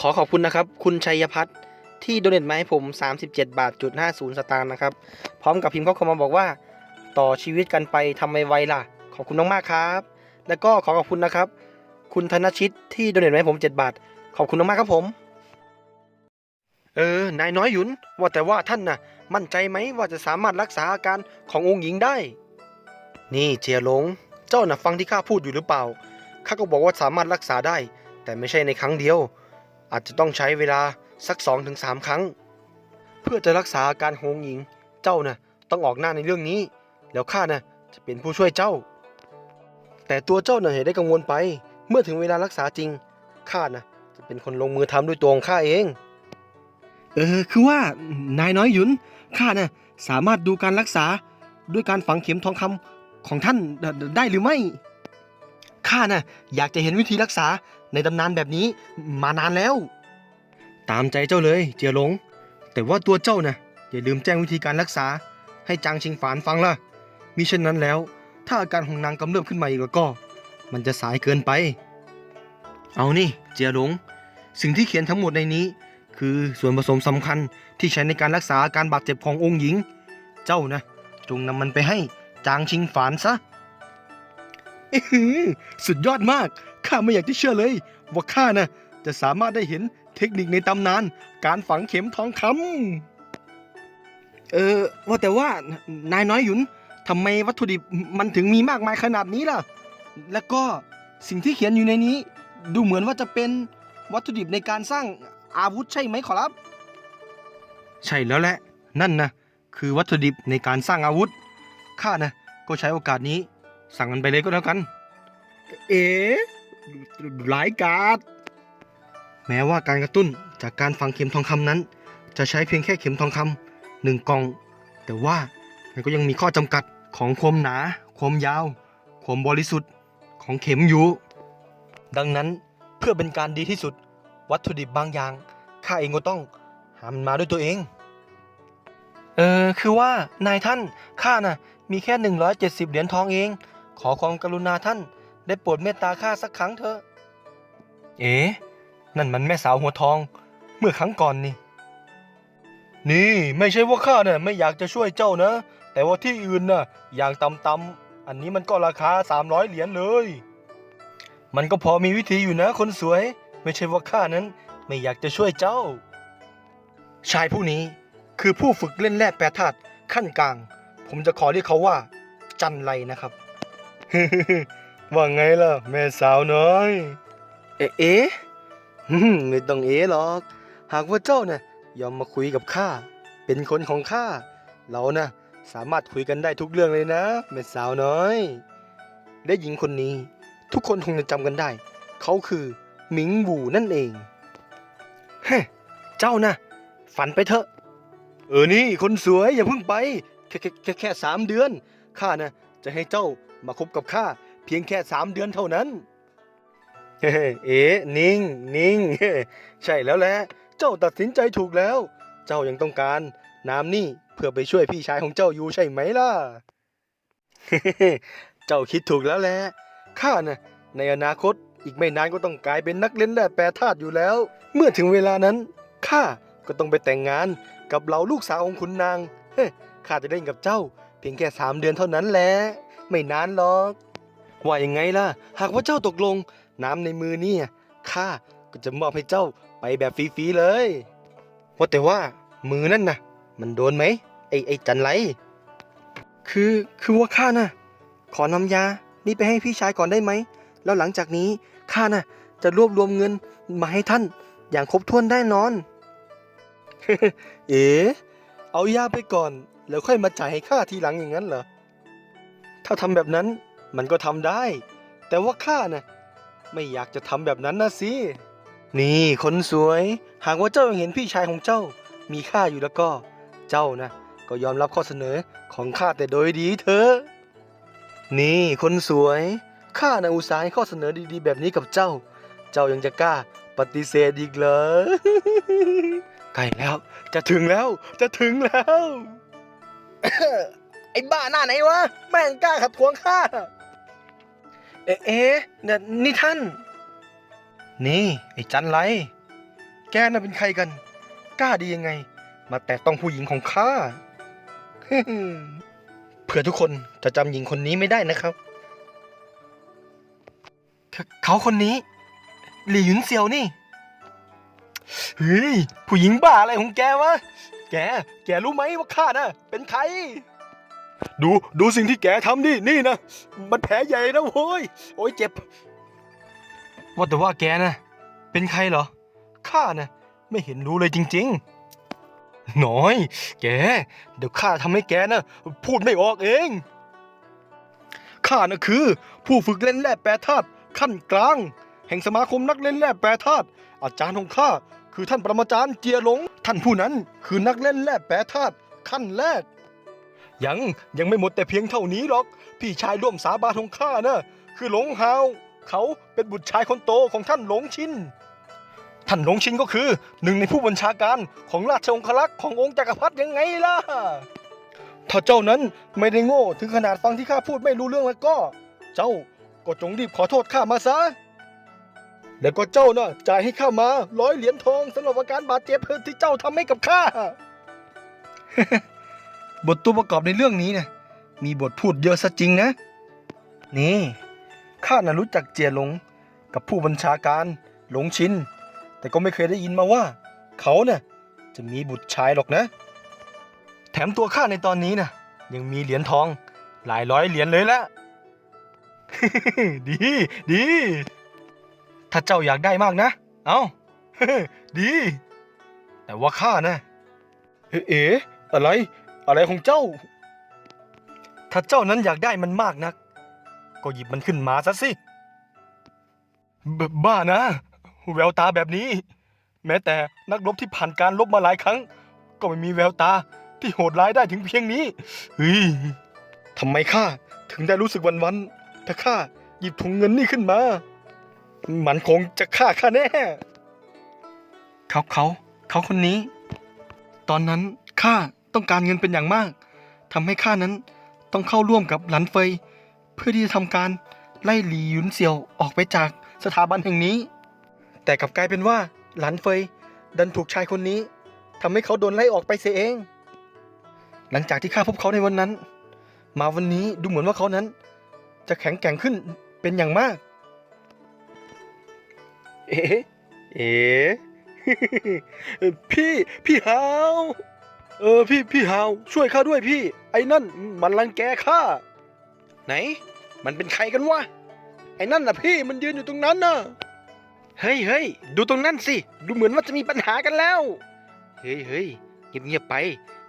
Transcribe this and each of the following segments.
ขอขอบคุณนะครับ คุณชัยพัฒน์ที่โดเนทมาให้ผม 37 บาทจุด50 สตางค์นะครับ พร้อมกับพิมพ์ข้อความมาบอกว่า ต่อชีวิตกันไปทำไมไวล่ะ ขอบคุณมากๆครับ แล้วก็ขอขอบคุณนะครับ คุณธนชิตที่โดเนทมาให้ผม 7 บาท ขอบคุณมากๆครับผม เออนายน้อยหยุน ว่าแต่ว่าท่านน่ะ มั่นใจไหมว่าจะสามารถรักษาอาการขององค์หญิงได้ นี่เจียหลง เจ้าน่ะฟังที่ข้าพูดอยู่หรือเปล่าข้าก็บอกว่าสามารถรักษาได้ แต่ไม่ใช่ในครั้งเดียว อาจจะต้องใช้เวลาสัก2อถึงสครั้ง เพื่อจะรักษาอาการขององค์หญิง เจ้าน่ะต้องออกหน้าในเรื่องนี้ แล้วข้าน่ะจะเป็นผู้ช่วยเจ้า แต่ตัวเจ้าน่ะอย่าได้กังวลไป เมื่อถึงเวลารักษาจริงข้าน่ะจะเป็นคนลงมือทำด้วยตัวของข้าเอง เออคือว่านายน้อยหยุนข้าน่ะสามารถดูการรักษาด้วยการฝังเข็มทองคำของท่านได้หรือไม่ข้าน่ะอยากจะเห็นวิธีรักษา ในตำนานแบบนี้มานานแล้ว ตามใจเจ้าเลยเจียหลง แต่ว่าตัวเจ้าน่ะอย่าลืมแจ้งวิธีการรักษา ให้จางชิงฝานฟังล่ะมิเช่นนั้นแล้ว ถ้าอาการของนางกำเริบขึ้นมาอีกแล้วก็ มันจะสายเกินไป เอานี่เจียหลง สิ่งที่เขียนทั้งหมดในนี้ คือส่วนผสมสำคัญที่ใช้ในการรักษาอาการบาดเจ็บขององค์หญิง เจ้านะจงนำมันไปให้จางชิงฝานซะ สุดยอดมาก ข้าไม่อยากจะเชื่อเลย ว่าข้านะจะสามารถได้เห็นเทคนิคในตำนาน การฝังเข็มทองคำเออว่าแต่ว่านายน้อยหยุนทำไมวัตถุดิบมันถึงมีมากมายขนาดนี้ล่ะ แล้วก็สิ่งที่เขียนอยู่ในนี้ ดูเหมือนว่าจะเป็นวัตถุดิบในการสร้างอาวุธใช่ไหมขอรับ ใช่แล้วแหละ นั่นนะคือวัตถุดิบในการสร้างอาวุธข้านะก็ใช้โอกาสนี้ สั่งมันไปเลยก็แล้วกัน เอ๋หลายกาดแม้ว่าการกระตุ้นจากการฝังเข็มทองคำนั้น จะใช้เพียงแค่เข็มทองคำหนึ่งกล่อง แต่ว่ามันก็ยังมีข้อจำกัดของความหนา ความยาว ความบริสุทธิ์ของเข็มอยู่ดังนั้นเพื่อเป็นการดีที่สุด วัตถุดิบบางอย่างข้าเองก็ต้องหามันมาด้วยตัวเอง เออคือว่านายท่านข้าน่ะมีแค่ 170 เหรียญทองเอง ขอความกรุณาท่านได้โปรดเมตตาข้าสักครั้งเถอะ เอ๋นั่นมันแม่สาวหัวทอง เมื่อครั้งก่อนนี่ นี่ไม่ใช่ว่าข้าเนี่ยไม่อยากจะช่วยเจ้านะ แต่ว่าที่อื่นน่ะอย่างต่ำๆอันนี้มันก็ราคา 300 เหรียญเลย มันก็พอมีวิธีอยู่นะคนสวย ไม่ใช่ว่าข้านั้นไม่อยากจะช่วยเจ้า ชายผู้นี้คือผู้ฝึกเล่นแร่แปรธาตุขั้นกลาง ผมจะขอเรียกเขาว่า จันไรนะครับ ว่าไงล่ะ แม่สาวน้อย เอ๊ะเอ๊ะอืมไม่ต้องเอ๊ะหรอก หากว่าเจ้าน่ะยอมมาคุยกับข้า เป็นคนของข้า เราน่ะสามารถคุยกันได้ทุกเรื่องเลยนะ แม่สาวน้อยและหญิงคนนี้ ทุกคนคงจะจำกันได้ เขาคือหมิงบูนั่นเอง เฮ้เจ้านะฝันไปเถอะ เออนี่คนสวยอย่าเพิ่งไป แค่แค่แค่แค่สามเดือนข้านะ จะให้เจ้ามาคบกับข้าเพียงแค่สามเดือนเท่านั้น เอ๋นิ่งนิ่งใช่แล้วแหละ เจ้าตัดสินใจถูกแล้ว เจ้ายังต้องการน้ำนี่เพื่อไปช่วยพี่ชายของเจ้าอยู่ใช่ไหมล่ะ เจ้าคิดถูกแล้วแหละ ข้าน่ะในอนาคตอีกไม่นานก็ต้องกลายเป็นนักเล่นแร่แปรธาตุอยู่แล้ว เมื่อถึงเวลานั้นข้าก็ต้องไปแต่งงานกับเหล่าลูกสาวของคุณนาง เฮ้ข้าจะเล่นกับเจ้า พียงแค่สามเดือนเท่านั้นแหละไม่นานหรอกว่ายังไงล่ะ หากว่าเจ้าตกลง น้ำในมือนี่ข้าก็จะมอบให้เจ้าไปแบบฟรีๆเลยว่าแต่ว่ามือนั่นนะมันโดนไหมไอ้ไอ้จันไรคือคือว่าข้าน่ะ ขอนำยานี่ไปให้พี่ชายก่อนได้ไหม แล้วหลังจากนี้ข้าน่ะ จะรวบรวมเงินมาให้ท่านอย่างครบถ้วนได้นอน เอ๋เอายาไปก่อน แล้วค่อยมาจ่ายให้ข้าทีหลังอย่างนั้นเหรอ ถ้าทำแบบนั้นมันก็ทำได้ แต่ว่าข้าน่ะไม่อยากจะทำแบบนั้นนะสิ นี่คนสวย หากว่าเจ้ายังเห็นพี่ชายของเจ้า มีค่าอยู่แล้วก็ เจ้านะก็ยอมรับข้อเสนอของข้าแต่โดยดีเถอะ นี่คนสวย ข้านะอุตส่าห์ให้ข้อเสนอดีๆ แบบนี้กับเจ้า เจ้ายังจะกล้าปฏิเสธอีกเหรอ ใกล้แล้ว จะถึงแล้ว จะถึงแล้ว ไอ้บ้าหน้าไหนวะ แม่งกล้าขัดขวางข้า เอ๊ะเอ๊ะนี่นี่ท่าน นี่ ไอ้จันไรกน่ะเป็นใครกัน กล้าดียังไง มาแตะต้องผู้หญิงของข้า เผื่อทุกคนจะจำหญิงคนนี้ไม่ได้นะครับ เขาเขาคนนี้ หลี่หยุนเซียวนี่ เฮ้ย ผู้หญิงบ้าอะไรของแกวะ แก แกรู้ไหมว่าข้าน่ะเป็นใคร ดูดูสิ่งที่แกทำดินี่นะ มันแผลใหญ่นะโว้ย โอ้ยเจ็บ ว่าแต่ว่าแกนะ เป็นใครเหรอ ข้านะไม่เห็นรู้เลยจริง ๆ น้อย แก เดี๋ยวข้าทำให้แกนะพูดไม่ออกเอง ข้านะคือ ผู้ฝึกเล่นแร่แปรธาตุขั้นกลาง แห่งสมาคมนักเล่นแร่แปรธาตุอาจารย์ของข้า คือท่านปรมาจารย์เจียหลง ท่านผู้นั้นคือนักเล่นแร่แปรธาตุขั้นแรก ยังยังไม่หมดแต่เพียงเท่านี้หรอก พี่ชายร่วมสาบานของข้านะคือหลงฮาวเขาเป็นบุตรชายคนโตของท่านหลงชินท่านหลงชินก็คือหนึ่งในผู้บัญชาการของราชองครักษ์ขององค์จักรพรรดิยังไงล่ะ ถ้าเจ้านั้นไม่ได้โง่ถึงขนาดฟังที่ข้าพูดไม่รู้เรื่องแล้วก็ เจ้าก็จงรีบขอโทษข้ามาซะ แล้วก็เจ้าน่ะจ่ายให้ข้ามาร้อยเหรียญทองสำหรับอาการบาดเจ็บที่เจ้าทำให้กับข้า บทตัวประกอบในเรื่องนี้เนี่ยมีบทพูดเยอะซะจริงนะ นี่ข้าน่ะรู้จักเจียหลงกับผู้บัญชาการหลงชิน แต่ก็ไม่เคยได้ยินมาว่า เขาเนี่ยจะมีบุตรชายหรอกนะ แถมตัวข้าในตอนนี้น่ะยังมีเหรียญทอง หลายร้อยเหรียญเลยละดีดี ถ้าเจ้าอยากได้มากนะ เอาดี แต่ว่าข้านะเอ๊ะเอ๊ะอะไร อะไรของเจ้า ถ้าเจ้านั้นอยากได้มันมากนัก ก็หยิบมันขึ้นมาซะสิบบ้านะ แววตาแบบนี้ แม้แต่นักรบที่ผ่านการลบมาหลายครั้ง ก็ไม่มีแววตาที่โหดร้ายได้ถึงเพียงนี้เฮ้ยทำไมข้าถึงได้รู้สึกวันวันๆถ้าข้าหยิบถุงเงินนี่ขึ้นมา มันคงจะฆ่าข้าแน่ เขาเขา เขาคนนี้ ตอนนั้นข้าต้องการเงินเป็นอย่างมากทำให้ข้านั้นต้องเข้าร่วมกับหลันเฟย เพื่อที่จะทำการไล่หลีหยุนเซียวออกไปจากสถาบันแห่งนี้ แต่กลับกลายเป็นว่าหลันเฟย ดันถูกชายคนนี้ทำให้เขาโดนไล่ออกไปเสียเอง หลังจากที่ข้าพบเขาในวันนั้น มาวันนี้ดูเหมือนว่าเขานั้น จะแข็งแกร่งขึ้นเป็นอย่างมาก เอ๊ะเอ๊ะพี่พี่ฮาวเออพี่พี่ฮาวช่วยข้าด้วยพี่ ไอ้นั่นมันรังแกข้าไหน มันเป็นใครกันวะไอ้นั่นน่ะพี่มันยืนอยู่ตรงนั้นน่ะเฮ้ยเฮ้ยดูตรงนั้นสิ ดูเหมือนว่าจะมีปัญหากันแล้ว เฮ้ยเฮ้ยเงียบเงียบไป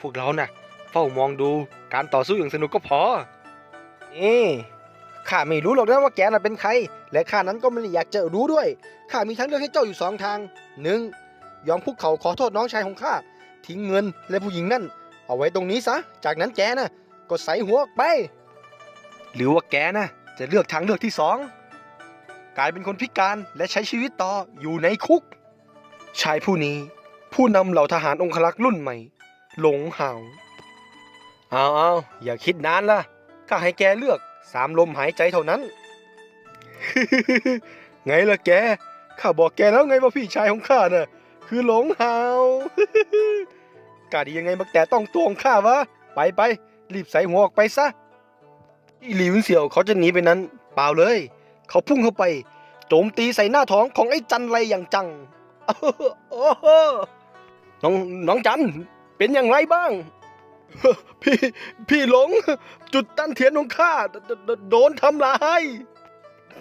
พวกเราน่ะ เฝ้ามองดูการต่อสู้อย่างสนุกก็พอนี่ ข้าไม่รู้หรอกนะว่าแกน่ะเป็นใคร และข้านั้นก็ไม่ได้อยากจะรู้ด้วย ข้ามีทางเลือกให้เจ้าอยู่สองทางหนึ่งยอมคุกเข่าขอโทษน้องชายของข้า ทิ้งเงินและผู้หญิงนั่น เอาไว้ตรงนี้ซะ จากนั้นแกนะก็ใส่หัวออกไป หรือว่าแกนะจะเลือกทางเลือกที่สองกลายเป็นคนพิการและใช้ชีวิตต่ออยู่ในคุก ชายผู้นี้ ผู้นำเหล่าทหารองครักษ์รุ่นใหม่ หลงหาวเอาเอาอย่าคิดนานล่ะข้าให้แกเลือก สามลมหายใจเท่านั้น ไงล่ะแก ข้าบอกแกแล้วไงว่าพี่ชายของข้าน่ะ คือหลงหาวกาดียังไงมาแต่ต้องตัวของข้าวะ ไปไปรีบใส่หัวออกไปซะหลิวเสี่ยวเขาจะหนีไปนั้น เปล่าเลย เขาพุ่งเข้าไป โจมตีใส่หน้าท้องของไอ้จันไรอย่างจังโอ้โหน้องน้องจันเป็นอย่างไรบ้าง พี่พี่หลง จุดตั้นเทียนของข้าโดดโดนทำลาย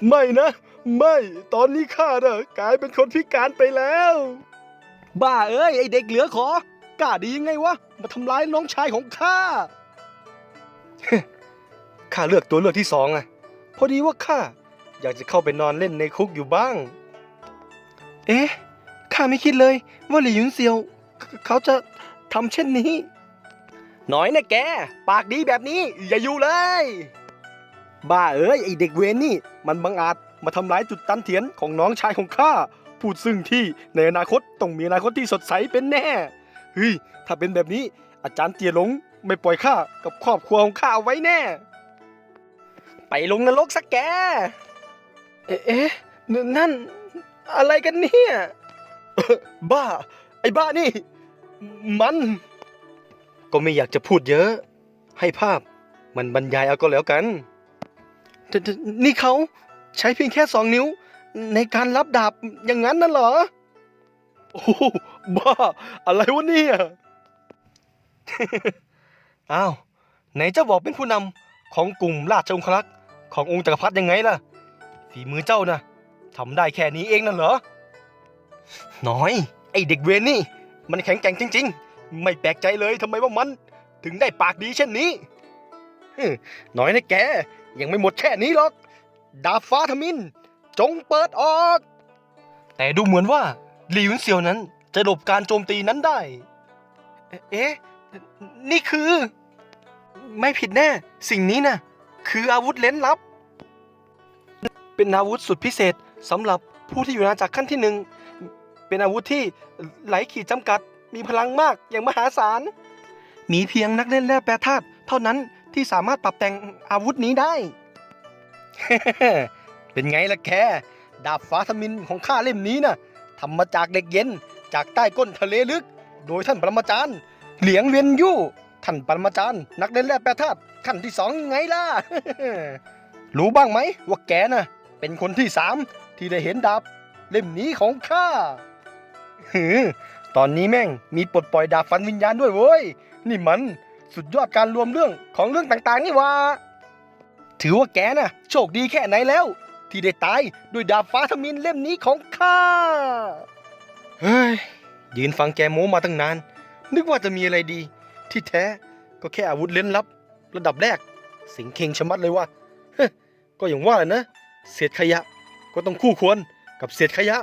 ไม่นะ ไม่ตอนนี้ข้าเน่ะกลายเป็นคนพิการไปแล้ว บ้าเอ้ย ไอเด็กเหลือขอกล้าดียังไงวะ มาทำร้ายน้องชายของข้าข้าเลือกตัวเลือกที่สองอะพอดีว่าข้าอยากจะเข้าไปนอนเล่นในคุกอยู่บ้าง เอ๊ะข้าไม่คิดเลย ว่าหลี่ยุนเซียว เขาจะทำเช่นนี้ น้อยนะแก ปากดีแบบนี้อย่าอยู่เลย บ้าเอ้ยไอเด็กเวนนี่ มันบังอาจมาทำร้ายจุดตันเถียนของน้องชายของข้า พูดซึ่งที่ในอนาคตต้องมีอนาคตที่สดใสเป็นแน่ เฮ้ย ถ้าเป็นแบบนี้อาจารย์เตียหลงไม่ปล่อยข้ากับครอบครัวของข้าเอาไว้แน่ ไปลงนรกสักแก เอ๊ะเอ๊ะนนั่นอะไรกันเนี่ยเอบ้า ไอ้บ้านี่ มัน ก็ไม่อยากจะพูดเยอะ ให้ภาพมันบรรยายเอาก็แล้วกันแต่นี่เขาใช้เพียงแค่สองนิ้ว ในการรับดาบอย่างนั้นน่ะเหรอ โอ้บ้า อะไรวะเนี่ยอ้าวไหนเจ้าบอกเป็นผู้นำของกลุ่มราชองครักษ์ขององค์จักรพรรดิยังไงล่ะ ฝีมือเจ้านะทำได้แค่นี้เองนั่นเหรอ น้อย ไอเด็กเวรนี่ มันแข็งแกร่งจริง ๆ ไม่แปลกใจเลยทำไมว่ามัน ถึงได้ปากดีเช่นนี้ฮึน้อยนะแก ยังไม่หมดแค่นี้หรอก ดาบฟ้าทมิน จงเปิดออก แต่ดูเหมือนว่าหลีหยุนเซียวนั้นจะหลบการโจมตีนั้นได้ เอ๊ะ นี่คือ ไม่ผิดแน่ สิ่งนี้นะคืออาวุธเล้นลับ เป็นอาวุธสุดพิเศษสำหรับผู้ที่อยู่ในอาณาจักรขั้นที่หนึ่ง เป็นอาวุธที่ไหลขีดจำกัด มีพลังมากอย่างมหาศาล มีเพียงนักเล่นแร่แปรธาตุเท่านั้นที่สามารถปรับแต่งอาวุธนี้ได้ เป็นไงล่ะแก ดาบฟ้าทมินของข้าเล่มนี้นะทำมาจากเหล็กเย็นจากใต้ก้นทะเลลึก โดยท่านปรมาจารย์ เหลียงเวียนยู่ ท่านปรมาจารย์ นักเล่นแร่แปรธาตุขั้นที่สองไงล่ะ รู้บ้างไหมว่าแกน่ะเป็นคนที่สามที่ได้เห็นดาบเล่มนี้ของข้าหือ ตอนนี้แม่งมีปลดปล่อยดาบฟันวิญญาณด้วยเว้ย นี่มันสุดยอดการรวมเรื่องของเรื่องต่างๆนี่ว่าถือว่าแกน่ะ โชคดีแค่ไหนแล้ว ที่ได้ตายด้วยดาบฟ้าทมินเล่มนี้ของข้า เฮ้ย ยืนฟังแกโม้มาตั้งนาน นึกว่าจะมีอะไรดี ที่แท้ก็แค่อาวุธเล่นลับ ระดับแรก สิงเคงชะมัดเลยว่าก็อย่างว่าแหละนะ เศษขยะก็ต้องคู่ควรกับเศษขยะ